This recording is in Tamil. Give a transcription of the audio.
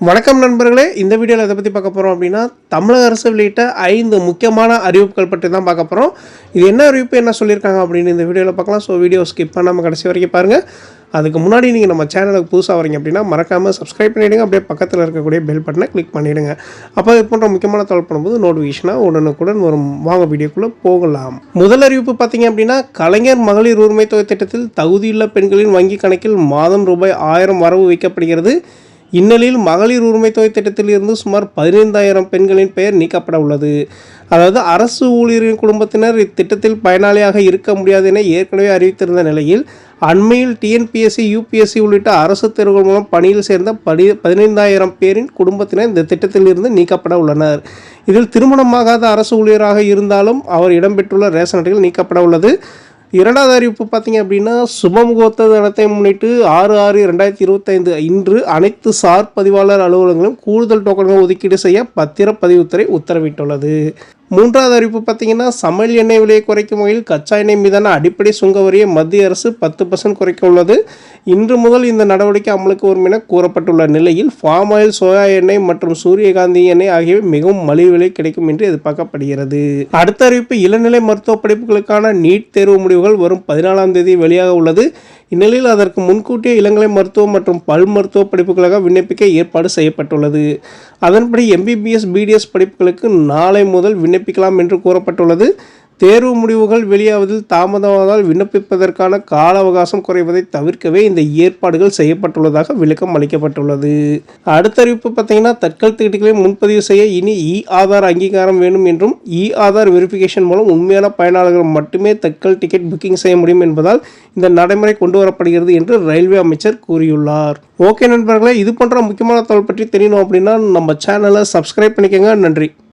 வணக்கம் நண்பர்களே. இந்த வீடியோவில் எதை பற்றி பார்க்க போகிறோம் அப்படின்னா தமிழக அரசு வெளியிட்ட ஐந்து முக்கியமான அறிவிப்புகள் பற்றி தான் பார்க்க போகிறோம் இது என்ன அறிவிப்பு என்ன சொல்லியிருக்காங்க அப்படின்னு இந்த வீடியோவில் பார்க்கலாம். ஸோ வீடியோ ஸ்கிப் பண்ணாமல் கடைசி வரைக்கும் பாருங்கள் அதுக்கு முன்னாடி நீங்கள் நம்ம சேனலுக்கு புதுசாக வரீங்க அப்படின்னா மறக்காமல் சப்ஸ்கிரைப் பண்ணிவிடுங்க அப்படியே பக்கத்தில் இருக்கக்கூடிய பெல் பட்டனை கிளிக் பண்ணிவிடுங்க அப்போ இது போன்ற முக்கியமான தகவல் பண்ணும்போது நோட்டிஃபிகேஷனாக உடனுக்குடன் வரும். வாங்க வீடியோக்குள்ளே போகலாம். முதல் அறிவிப்பு பார்த்தீங்க அப்படின்னா கலைஞர் மகளிர் உரிமை தொகை திட்டத்தில் தகுதியுள்ள பெண்களின் வங்கி கணக்கில் மாதம் ரூபாய் ஆயிரம் வரவு வைக்கப்படுகிறது. இந்நிலையில் மகளிர் உரிமை தொகை திட்டத்திலிருந்து சுமார் பதினைந்தாயிரம் பெண்களின் பெயர் நீக்கப்பட உள்ளது. அதாவது அரசு ஊழியரின் குடும்பத்தினர் இத்திட்டத்தில் பயனாளியாக இருக்க முடியாது என ஏற்கனவே அறிவித்திருந்த நிலையில் அண்மையில் டிஎன்பிஎஸ்சி யூபிஎஸ்சி உள்ளிட்ட அரசு தேர்வுகள் மூலம் பணியில் சேர்ந்த படி பதினைந்தாயிரம் பேரின் குடும்பத்தினர் இந்த திட்டத்தில் இருந்து நீக்கப்பட உள்ளனர். இதில் திருமணமாகாத அரசு ஊழியராக இருந்தாலும் அவர் இடம்பெற்றுள்ள ரேஷன் அட்டைகள் நீக்கப்பட உள்ளது. இரண்டாவது அறிவிப்பு பார்த்தீங்க அப்படின்னா சுபமுகூர்த்த தினத்தை முன்னிட்டு ஆறு ஆறு ரெண்டாயிரத்தி இருபத்தைந்து இன்று அனைத்து சார் பதிவாளர் அலுவலகங்களும் கூடுதல் டோக்கன்கள் ஒதுக்கீடு செய்ய பத்திரப்பதிவுத்துறை உத்தரவிட்டுள்ளது. மூன்றாவது அறிவிப்பு பார்த்தீங்கன்னா சமையல் எண்ணெய் விலையை குறைக்கும் வகையில் கச்சா எண்ணெய் மீதான அடிப்படை சுங்க வரியை மத்திய அரசு பத்து பர்சன்ட் குறைக்க உள்ளது. இன்று முதல் இந்த நடவடிக்கை அமலுக்கு வரும் என கூறப்பட்டுள்ள நிலையில் ஃபார்ம் ஆயில் சோயா எண்ணெய் மற்றும் சூரியகாந்தி எண்ணெய் ஆகியவை மிகவும் மலிவு விலை கிடைக்கும் என்று எதிர்பார்க்கப்படுகிறது. அடுத்த அறிவிப்பு இளநிலை மருத்துவ படிப்புகளுக்கான நீட் தேர்வு முடிவுகள் வரும் பதினாலாம் தேதி வெளியாக உள்ளது. இந்நிலையில் அதற்கு முன்கூட்டியே இளங்கலை மருத்துவம் மற்றும் பல் மருத்துவ படிப்புகளாக விண்ணப்பிக்க ஏற்பாடு செய்யப்பட்டுள்ளது. அதன்படி எம்பிபிஎஸ் பிடிஎஸ் படிப்புகளுக்கு நாளை முதல் விண்ணப்பிக்கலாம் என்று கூறப்பட்டுள்ளது. தேர்வு முடிவுகள் வெளியாவதில் தாமதமானால் விண்ணப்பிப்பதற்கான கால அவகாசம் குறைவதை தவிர்க்கவே இந்த ஏற்பாடுகள் செய்யப்பட்டுள்ளதாக விளக்கம் அளிக்கப்பட்டுள்ளது. அடுத்த அறிவிப்பு பார்த்தீங்கன்னா தட்கல் டிக்கெட்டுகளை முன்பதிவு செய்ய இனி இ ஆதார் அங்கீகாரம் வேண்டும் என்றும் இ ஆதார் வெரிஃபிகேஷன் மூலம் உண்மையான பயனாளர்கள் மட்டுமே தட்கல் டிக்கெட் புக்கிங் செய்ய முடியும் என்பதால் இந்த நடைமுறை கொண்டு வரப்படுகிறது என்று ரயில்வே அமைச்சர் கூறியுள்ளார். ஓகே நண்பர்களே இது போன்ற முக்கியமான தகவல் பற்றி தெரியணும் அப்படின்னா நம்ம சேனலை சப்ஸ்கிரைப் பண்ணிக்கோங்க. நன்றி.